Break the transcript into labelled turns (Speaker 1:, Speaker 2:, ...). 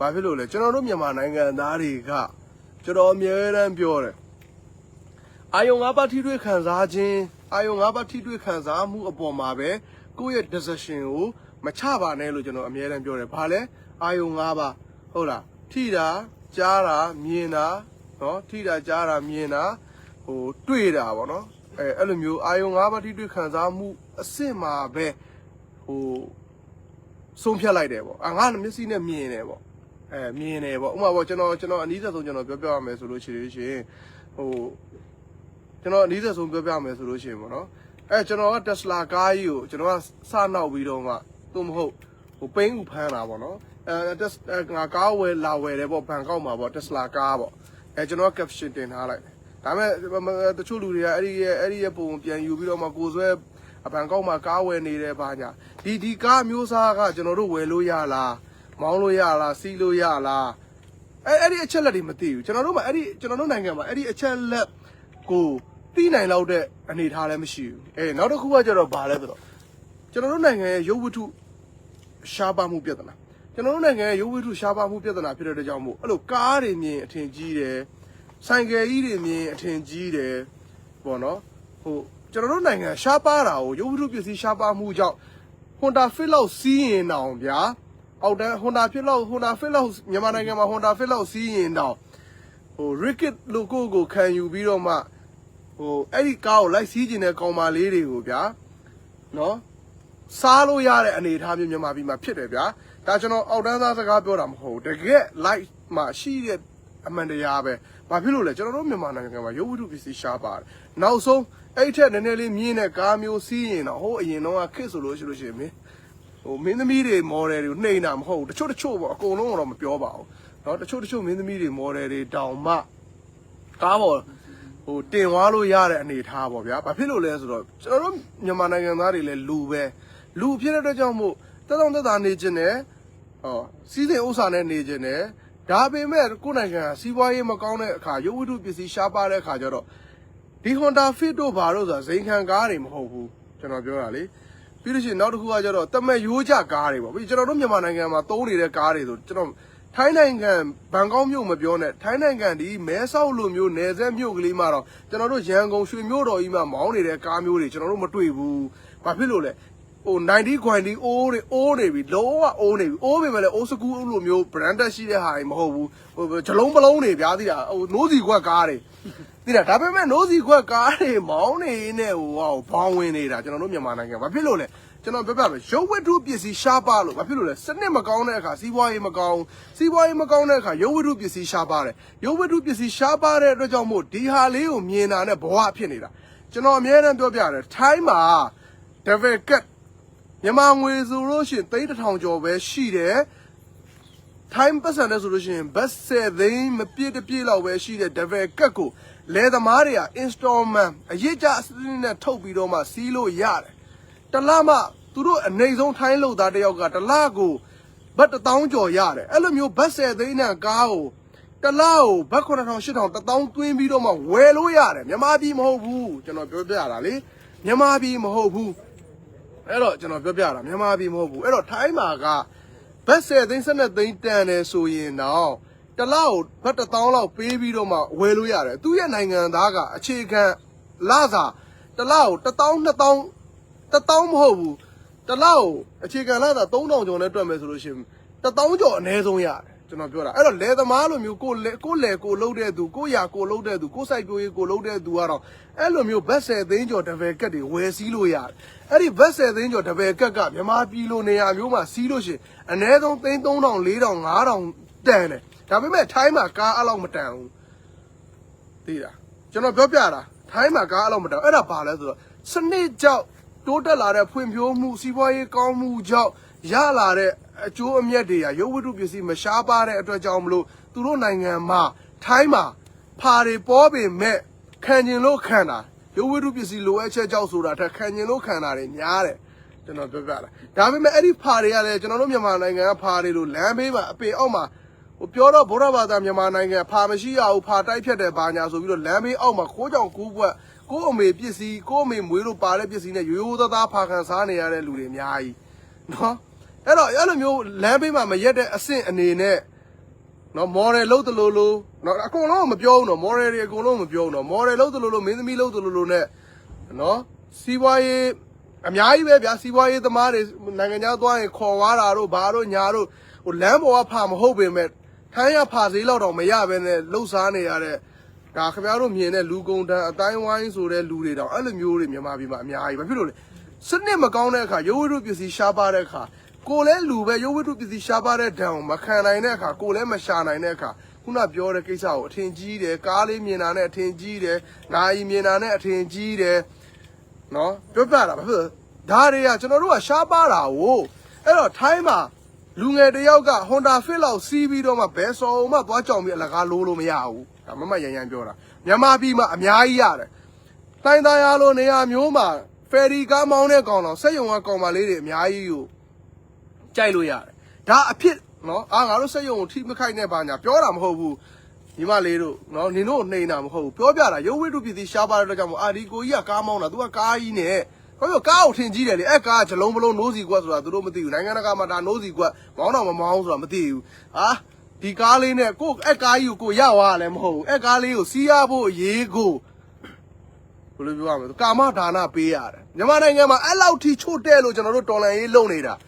Speaker 1: ဘာဖြစ်လို့လဲကျွန်တော်တို့မြန်မာနိုင်ငံသားတွေကကျွန်တော်အမြဲတမ်းပြောတယ်အာယုံငါးပါးထိတွေ့ခံစားခြင်းအာယုံငါးပါးထိတွေ့ခံစားမှုအပေါ်မှာပဲကိုယ့်ရဲ့ decision ကိုမချပါနဲ့လို့ကျွန်တော်အမြဲတမ်းပြောတယ်ဘာလဲအာယုံငါးပါးဟုတ်လားထိတာကြားတာမြင်တာနော်ထိတာကြားတာမြင်တာဟိုတွေ့တာပေါ့နော်အဲအဲ့လိုမျိုးအာယုံငါးပါးထိတွေ့ခံစားမှုအစ်စ်မှာပဲဟိုဆုံးဖြတ်လိုက်တယ်ပေါ့အာငါမျက်စိနဲ့မြင်တယ်ပေါ့ အဲမြင်တယ်ပေါ့ဥပမာပေါ့ကျွန်တော်ကျွန်တော်အနည်းဆက်ဆုံးကျွန်တော်ပြောပြရမယ်ဆိုလို့ရှိလို့ရှိရင်ဟိုကျွန်တော်အနည်းဆက်ဆုံးပြောပြရမယ်ဆိုလို့ရှိရင်ပေါ့နော်အဲကျွန်တော်က Tesla ကားကြီးကိုကျွန်တော်ကစနောက်ပြီးတော့မှသို့မဟုတ်ဟိုပိန်းဥဖမ်းတာပေါ့နော်အဲတက်ငါကားဝယ်လာဝယ်တယ်ပေါ့ဘန်ကောက်မှာပေါ့ Tesla ကားပေါ့အဲကျွန်တော်က caption တင်ထားလိုက်တယ်ဒါပေမဲ့တချို့လူတွေကအဲ့ဒီရဲ့အဲ့ဒီရဲ့ပုံပြန်ယူပြီးတော့မှကိုယ်ဆွဲအပန်ကောက်မှာကားဝယ်နေတယ်ဘာညာဒီဒီကားမျိုးစားကကျွန်တော်တို့ဝယ်လို့ရလား မောင်းလို့ရလားစီးလို့ရလားအဲအဲ့ဒီအချက်လက်တွေမသိဘူးကျွန်တော်တို့မှာအဲ့ဒီကျွန်တော်တို့နိုင်ငံမှာအဲ့ဒီအချက်လက်ကိုသိနိုင်လောက်တဲ့အနေအထားလည်းမရှိဘူးအဲနောက်တစ်ခုကကျတော့ဘာလဲဆိုတော့ကျွန်တော်တို့နိုင်ငံရဲ့ရုပ်ဝတ္ထုရှားပါမှုပြဿနာကျွန်တော်တို့နိုင်ငံရဲ့ရုပ်ဝတ္ထုရှားပါမှုပြဿနာဖြစ်တဲ့အတွက်ကြောင့်မို့အဲ့လိုကားတွေမြင်အထင်ကြီးတယ်ဆိုင်ကယ်ကြီးတွေမြင်အထင်ကြီးတယ်ပေါ့နော်ဟိုကျွန်တော်တို့နိုင်ငံရှားပါတာကိုရုပ်ဝတ္ထုပစ္စည်းရှားပါမှုကြောင့် Honda Fit လောက်စီးရင်တောင်ဗျာ အောက်တန်း Honda Fit လောက် Honda Fit လောက်မြန်မာနိုင်ငံမှာ Honda Fit လောက်စီးရင်တောင်ဟို Ricket logo ကိုခံယူပြီးတော့မှဟိုအဲ့ဒီကားကိုလိုက်စီးကျင်တဲ့ကောင်မလေးတွေကိုဗျာနော်စားလို့ရတဲ့အနေအထားမျိုးမြန်မာပြည်မှာဖြစ်တယ်ဗျာဒါကျွန်တော်အောက်တန်းသားစကားပြောတာမဟုတ်ဘူးတကယ် light မှာရှိတဲ့အမှန်တရားပဲဘာဖြစ်လို့လဲကျွန်တော်တို့မြန်မာနိုင်ငံမှာရုပ်ဝတ္ထုပစ္စည်းရှားပါတယ်နောက်ဆုံးအဲ့ထက်နည်းနည်းလေးမြင်းတဲ့ကားမျိုးစီးရင်တော့ဟိုအရင်တော့ခစ်ဆိုလို့ရှိလို့ရှိရင်မင်း ဟိုမင်းသမီးတွေ model တွေကိုနှိမ့်တာမဟုတ်ဘူးတချို့တချို့ပေါ့အကုန်လုံးတော့မပြောပါဘူးเนาะတချို့တချို့မင်းသမီးတွေ model တွေတောင်မှကားပေါ်ဟိုတင်သွားလို့ရတဲ့အနေအထားပေါ့ဗျာဘာဖြစ်လို့လဲဆိုတော့ကျွန်တော်တို့မြန်မာနိုင်ငံသားတွေလည်းလူပဲလူဖြစ်တဲ့အတွက်ကြောင့်မို့တက်တောင့်တက်တာနေခြင်းနဲ့ဟောစီးစိမ်ဥစ္စာနဲ့နေခြင်းနဲ့ဒါပေမဲ့ကိုယ့်နိုင်ငံကစီးပွားရေးမကောင်းတဲ့အခါရုပ်ဝတ္ထုပစ္စည်းရှားပါတဲ့အခါကျတော့ဒီ Honda Fit တို့ဘာလို့ဆိုတာဇိမ်ခံကားတွေမဟုတ်ဘူးကျွန်တော်ပြောတာလေ ပြီးလို့ရှိရင်နောက်တစ်ခုကကျတော့တမက်ရိုးကြကားတွေပေါ့ပြီးကျွန်တော်တို့မြန်မာနိုင်ငံမှာသုံးနေတဲ့ကားတွေဆိုကျွန်တော်ထိုင်းနိုင်ငံဘန်ကောက်မြို့မပြောနဲ့ထိုင်းနိုင်ငံဒီမဲဆောက်လိုမျိုးနယ်စပ်မြို့ကလေးမှာတော့ကျွန်တော်တို့ရန်ကုန်ရွှေမြို့တော်ကြီးမှာမောင်းနေတဲ့ကားမျိုးတွေကျွန်တော်တို့မတွေ့ဘူး။ဘာဖြစ်လို့လဲဟို90 quantity အိုးတွေအိုးနေပြီလုံးဝအိုးနေပြီအိုးပေမဲ့လည်းအိုးစကူးလိုမျိုး branded ရှိတဲ့ဟာတွေမဟုတ်ဘူးဟိုဂျလုံးပလုံးတွေဗျာသိတာဟိုနိုးစီခွက်ကားတွေ သိတာဒါပေမဲ့နိုးစီခွက်ကားတွေမောင်းနေနေဟိုဟောဘောင်းဝင်နေတာကျွန်တော်တို့မြန်မာနိုင်ငံဘာဖြစ်လို့လဲကျွန်တော်ပြောပြမယ်ရုပ်ဝတ္ထုပစ္စည်းရှားပါလို့ဘာဖြစ်လို့လဲစနစ်မကောင်းတဲ့အခါစီးပွားရေးမကောင်းစီးပွားရေးမကောင်းတဲ့အခါရုပ်ဝတ္ထုပစ္စည်းရှားပါတယ်ရုပ်ဝတ္ထုပစ္စည်းရှားပါတဲ့အတွက်ကြောင့်မို့ဒီဟာလေးကိုမြင်တာနဲ့ဘဝဖြစ်နေတာကျွန်တော်အများအားပြောပြတယ်ထိုင်းမှာ devil cat မြန်မာငွေဆိုလို့ရှိရင်သိန်းတစ်ထောင်ကျော်ပဲရှိတယ် time ပတ်စံနဲ့ဆိုလို့ရှိရင်ဘတ်10သိန်းမပြည့်တပြည့်လောက်ပဲရှိတဲ့ devil cat ကိုလယ်သမားတွေက installment အရေးကြအစနစ်နဲ့ထုတ်ပြီးတော့မှစီးလို့ရတယ်တလမှသူတို့အနေဆုံးထိုင်းလို့သားတယောက်ကတလကိုဘတ်1000ကျော်ရတယ်အဲ့လိုမျိုးဘတ်10သိန်းနဲ့ကားကိုတလကိုဘတ်9000 8000 1000သွင်းပြီးတော့မှဝယ်လို့ရတယ်မြန်မာပြည်မဟုတ်ဘူးကျွန်တော်ပြောပြတာလေမြန်မာပြည်မဟုတ်ဘူးအဲ့တော့ကျွန်တော်ပြောပြတာမြန်မာပြည်မဟုတ်ဘူးအဲ့တော့ထိုင်းမှာက ဘတ်10သိန်း12သိန်းတန်တယ်ဆိုရင်တော့တလကိုဘတ်1000လောက်ပေးပြီးတော့မှဝယ်လို့ရတယ်သူရဲ့နိုင်ငံသားကအခြေခံလစာတလကို1000 2000တတောင်းမဟုတ်ဘူးတစ်လောက်အခြေခံလာတာ3000ကျော်နဲ့တွက်မယ်ဆိုလို့ရှိရင်တတောင်းကျော်အနည်းဆုံးရတယ် ကျွန်တော်ပြောတာအဲ့တော့လယ်သမားလိုမျိုးကိုလေကိုလေကိုလှုပ်တဲ့သူကိုရကိုလှုပ်တဲ့သူကိုစိုက်ပျိုးရေးကိုလှုပ်တဲ့သူကတော့အဲ့လိုမျိုးဘတ်10သိန်းကျော်တပယ်ကက်တွေဝယ်စည်းလို့ရတယ်အဲ့ဒီဘတ်10သိန်းကျော်တပယ်ကက်ကမြန်မာပြည်လိုနေရာမျိုးမှာစီးလို့ရှိရင်အနည်းဆုံးသိန်း3000 4000 5000တန်တယ်ဒါပေမဲ့ထိုင်းမှာကားအဲ့လောက်မတန်ဘူးသိလားကျွန်တော်ပြောပြတာထိုင်းမှာကားအလောက်မတောင်အဲ့ဒါဘာလဲဆိုတော့စနစ်ကြောင့် တိုးတက်လာတဲ့ဖွံ့ဖြိုးမှုစီးပွားရေးကောင်းမှုကြောင့်ရလာတဲ့အကျိုးအမြတ်တွေကရုပ်ဝတ္ထုပစ္စည်းမရှားပါတဲ့အတွက်ကြောင့်မလို့သူတို့နိုင်ငံမှာထိုင်းမှာဖာတွေပေါ်ပေမဲ့ခံကျင်လို့ခံတာရုပ်ဝတ္ထုပစ္စည်းလိုအပ်ချက်ကြောင့်ဆိုတာထက်ခံကျင်လို့ခံတာတွေများတယ်ကျွန်တော်ပြောပြတာဒါပေမဲ့အဲ့ဒီဖာတွေကလည်းကျွန်တော်တို့မြန်မာနိုင်ငံကဖာတွေလို့လမ်းဘေးမှာအပေအောက်မှာ ဟိုပြောတော့ဗုဒ္ဓဘာသာမြန်မာနိုင်ငံဖာမရှိရဘူးဖာတိုက်ဖြတ်တဲ့ဘာညာဆိုပြီးတော့လမ်းမေးအောက်မှာခိုးကြောင်ကူးပွက်ကို့အမေပစ္စည်းကို့အမေမွေးလို့ပါတဲ့ပစ္စည်းနဲ့ရိုးရိုးသားသားဖာခံစားနေရတဲ့လူတွေအများကြီးနော်အဲ့တော့အဲ့လိုမျိုးလမ်းဘေးမှာမရက်တဲ့အဆင့်အနေနဲ့နော် model လုံးတလို့လို့နော်အကုန်လုံးမပြောဘူးနော် model တွေအကုန်လုံးမပြောဘူးနော် model လုံးတလို့လို့မင်းသမီးလုံးတလို့လို့ ਨੇ နော်စီးပွားရေးအများကြီးပဲဗျာစီးပွားရေးသမားတွေနိုင်ငံခြားသွားရင်ခေါ်သွားတာတို့ဘာတို့ညာတို့ဟိုလမ်းပေါ်ကဖာမဟုတ်ပေမဲ့ ထိုင်းရဖာစည်းလောက်တော့မရပဲနဲ့လှုပ်ရှားနေရတဲ့ဒါခင်ဗျားတို့မြင်တဲ့လူကုန်တန်းအတိုင်းဝိုင်းဆိုတဲ့လူတွေတောင်အဲ့လိုမျိုးတွေမြန်မာပြည်မှာအများကြီးဘာဖြစ်လို့လဲစနစ်မကောင်းတဲ့အခါရုပ်ဝတ္ထုပစ္စည်းရှားပါတဲ့အခါကိုယ်လဲလူပဲရုပ်ဝတ္ထုပစ္စည်းရှားပါတဲ့ဒဏ်ကိုမခံနိုင်တဲ့အခါကိုယ်လဲမရှာနိုင်တဲ့အခါခုနပြောတဲ့ကိစ္စကိုအထင်ကြီးတယ်ကားလေးမြင်တာနဲ့အထင်ကြီးတယ်နိုင်မြင်တာနဲ့အထင်ကြီးတယ်နော်ပြောပြတာဘာဖြစ်လဲဒါတွေကကျွန်တော်တို့ကရှားပါတာကိုအဲ့တော့ထိုင်းမှာ လူငယ်တစ်ယောက်က Honda Fit လောက်စီးပြီးတော့မှဘယ်စော်မှသွားကြောင်ပြီးအလကားလိုးလို့မရဘူးဒါမမရန်ရန်ပြောတာမြန်မာပြည်မှာအများကြီးရတယ်တိုင်းသားရလို့နေရာမျိုးမှာဖယ်ရီကားမောင်းတဲ့ကောင်တော့စက်ယုံကကောင်မလေးတွေအများကြီးကိုကြိုက်လို့ရတယ်ဒါအဖြစ်နော်အာငါတို့စက်ယုံကိုထိမခိုက်နဲ့ပါညာပြောတာမဟုတ်ဘူးညီမလေးတို့နော်နင်တို့နှိမ်တာမဟုတ်ဘူးပြောပြတာရုပ်ဝိတုပစ္စည်းရှားပါတဲ့အတွက်ကြောင့်မို့အာဒီကိုကြီးကကားမောင်းတာ तू ကကားကြီးနဲ့ ဘာလို့ကားကိုထင်ကြီးတယ်လေအဲ့ကားကဂျလုံးမလုံးနိုးစီကွက်ဆိုတာသူတို့မသိဘူးနိုင်ငံတကာမှာဒါနိုးစီကွက်မောင်းတော့မမောင်းဆိုတာမသိဘူးဟာဒီကားလေးနဲ့ကိုအဲ့ကားကြီးကိုကိုရသွားလည်းမဟုတ်ဘူးအဲ့ကားလေးကိုစီးရဖို့အရေးကိုဘယ်လိုပြောရမလဲကာမဒါနပေးရတယ်မြန်မာနိုင်ငံမှာအဲ့လောက်ထိချို့တဲ့လို့ကျွန်တော်တို့တော်လန်ရေးလုပ်နေတာ